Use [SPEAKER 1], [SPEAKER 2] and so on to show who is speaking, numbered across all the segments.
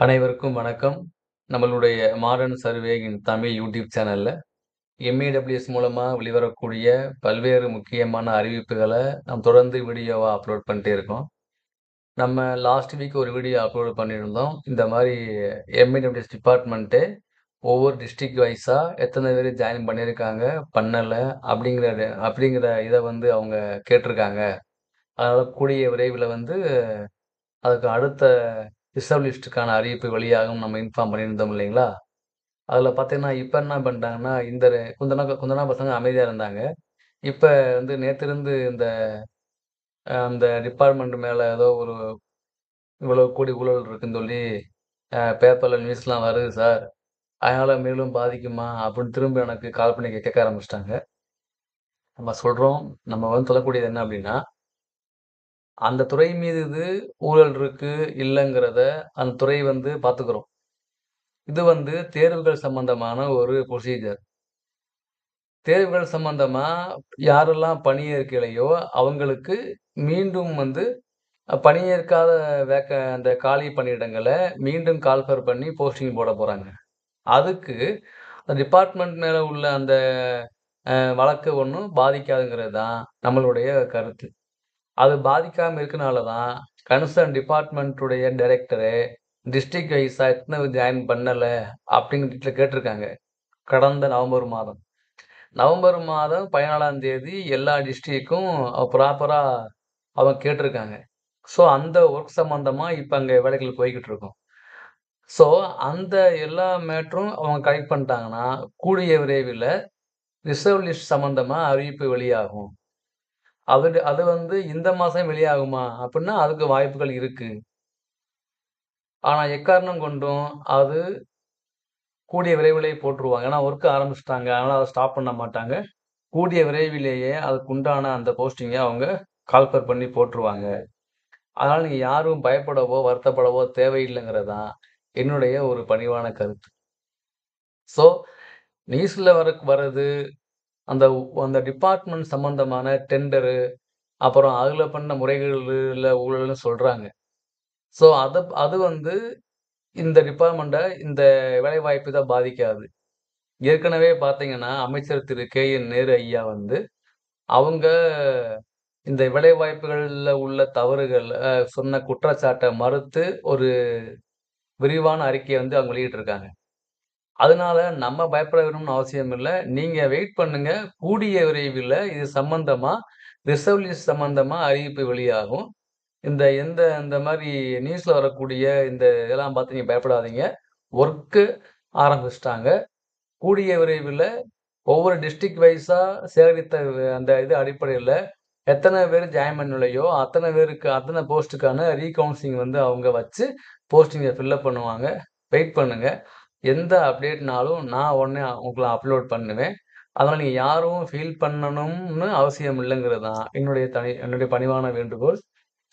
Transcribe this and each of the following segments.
[SPEAKER 1] அனைவருக்கும் வணக்கம். நம்மளுடைய modern survey in Tamil YouTube சேனலில் எம்.ஏ.டபிள்யூ.எஸ் மூலமாக வெளிவரக்கூடிய பல்வேறு முக்கியமான அறிவிப்புகளை நாம் தொடர்ந்து வீடியோவாக அப்லோட் பண்ணிட்டே இருக்கோம். நம்ம லாஸ்ட் வீக் ஒரு வீடியோ அப்லோட் பண்ணியிருந்தோம். இந்த மாதிரி எம்.ஏ.டபிள்யூ.எஸ் டிபார்ட்மெண்ட்டு ஒவ்வொரு டிஸ்ட்ரிக்ட் வைஸாக எத்தனை பேர் ஜாயின் பண்ணியிருக்காங்க, பண்ணலை அப்படிங்கிற அப்படிங்கிற இதை வந்து அவங்க கேட்டிருக்காங்க. அதனால் கூடிய விரைவில் வந்து அதுக்கு அடுத்த ரிசர்வ் லிஸ்ட்டுக்கான அறிவிப்பு வெளியாகும் நம்ம இன்ஃபார்ம் பண்ணியிருந்தோம் இல்லைங்களா? அதில் பார்த்தீங்கன்னா, இப்போ என்ன பண்ணிட்டாங்கன்னா, இந்த குந்தனா குந்தனா பசங்க அமைதியாக இருந்தாங்க. இப்போ வந்து நேற்றிருந்து இந்த அந்த டிபார்ட்மெண்ட் மேலே ஏதோ ஒரு இவ்வளோ கோடி ஊழல் இருக்குன்னு சொல்லி பேப்பரில் நியூஸ்லாம் வருது சார். அதனால் மேலும் பாதிக்குமா? அப்படின்னு திரும்ப எனக்கு கால் பண்ணி கேட்க ஆரம்பிச்சிட்டாங்க நம்ம சொல்கிறோம் நம்ம வந்து சொல்லக்கூடியது என்ன அப்படின்னா, அந்த துறை மீது இது ஊழல் இருக்கு, இல்லைங்கிறத அந்த துறை வந்து பார்த்துக்கிறோம். இது வந்து தேர்வுகள் சம்பந்தமான ஒரு ப்ரொசீஜர். தேர்வுகள் சம்பந்தமா யாரெல்லாம் பணியேற்கலையோ, அவங்களுக்கு மீண்டும் வந்து பணியேற்காத வேக்க அந்த காலி பணியிடங்களை மீண்டும் கால்ஃபர் பண்ணி போஸ்டிங் போட போகிறாங்க அதுக்கு டிபார்ட்மெண்ட் மேலே உள்ள அந்த வழக்கு ஒன்றும் பாதிக்காதுங்கிறது தான் நம்மளுடைய கருத்து. அது பாதிக்காமல் இருக்கனால தான் கன்சர்ன் டிபார்ட்மெண்ட்டுடைய டைரக்டரு டிஸ்ட்ரிக்ட் வைஸா எத்தனை ஜாயின் பண்ணலை அப்படிங்கிற கேட்டிருக்காங்க. கடந்த நவம்பர் மாதம். நவம்பர் மாதம் 14ஆம் தேதி எல்லா டிஸ்ட்ரிக்கும் ப்ராப்பராக அவங்க கேட்டிருக்காங்க. ஸோ அந்த ஒர்க் சம்மந்தமாக இப்போ அங்கே வேலைகள் போய்க்கிட்டு இருக்கும். ஸோ அந்த எல்லா மேட்டரும் அவங்க கலெக்ட் பண்ணிட்டாங்கன்னா, கூடிய விரைவில் ரிசர்வ் லிஸ்ட் சம்மந்தமாக அறிவிப்பு வெளியாகும். அது அது வந்து இந்த மாதம் வெளியாகுமா? அப்படின்னா அதுக்கு வாய்ப்புகள் இருக்கு. ஆனால் எக்காரணம் கொண்டும் அது கூடிய விரைவிலே போட்டுருவாங்க. ஏன்னா ஒர்க் ஆரம்பிச்சிட்டாங்க அதனால் அதை ஸ்டாப் பண்ண மாட்டாங்க. கூடிய விரைவிலேயே அதுக்கு உண்டான அந்த போஸ்டிங்க அவங்க கால்ஃபர் பண்ணி போட்டுருவாங்க. அதனால் நீங்கள் யாரும் பயப்படவோ, வருத்தப்படவோ தேவையில்லைங்கிறது தான் என்னுடைய ஒரு பணிவான கருத்து. ஸோ நியூஸில் வர வர்றது அந்த அந்த டிபார்ட்மெண்ட் சம்மந்தமான டெண்டரு, அப்புறம் அதில் பண்ண முறைகளில் ஊழல்னு சொல்கிறாங்க ஸோ அதை அது வந்து இந்த டிபார்ட்மெண்ட்டை இந்த வேலைவாய்ப்பு தான் பாதிக்காது. ஏற்கனவே பார்த்தீங்கன்னா, அமைச்சர் திரு கே என் நேரு ஐயா வந்து, அவங்க இந்த வேலைவாய்ப்புகளில் உள்ள தவறுகள் சொன்ன குற்றச்சாட்டை மறுத்து ஒரு விரிவான அறிக்கையை வந்து அவங்க வெளியிட்டிருக்காங்க. அதனால நம்ம பயப்பட வேணும்னு அவசியம் இல்லை நீங்க வெயிட் பண்ணுங்க. கூடிய விரைவில் இது சம்பந்தமா ரிசர்வ் லிஸ்ட் சம்பந்தமா அறிவிப்பு வெளியாகும். இந்த எந்த இந்த மாதிரி நியூஸ்ல வரக்கூடிய இந்த இதெல்லாம் பார்த்து நீங்க பயப்படாதீங்க. ஒர்க்கு ஆரம்பிச்சிட்டாங்க கூடிய விரைவில் ஒவ்வொரு டிஸ்ட்ரிக்ட் வைஸாக சேகரித்த அந்த இது அடிப்படையில் எத்தனை பேர் ஜாயின் பண்ணலையோ, அத்தனை பேருக்கு அத்தனை போஸ்ட்டுக்கான ரீகவுன்சிலிங் வந்து அவங்க வச்சு போஸ்டிங்கை ஃபில்லப் பண்ணுவாங்க. வெயிட் பண்ணுங்கள் எந்த அப்டேட்னாலும் நான் உடனே உங்களுக்கு அப்லோட் பண்ணுவேன். அதனால் நீங்க யாரும் ஃபீல் பண்ணணும்னு அவசியம் இல்லைங்கிறது தான் என்னுடைய தனி என்னுடைய பணிவான வேண்டுகோள்.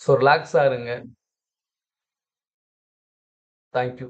[SPEAKER 1] ஸோ ரிலாக்ஸாக இருங்க. Thank you.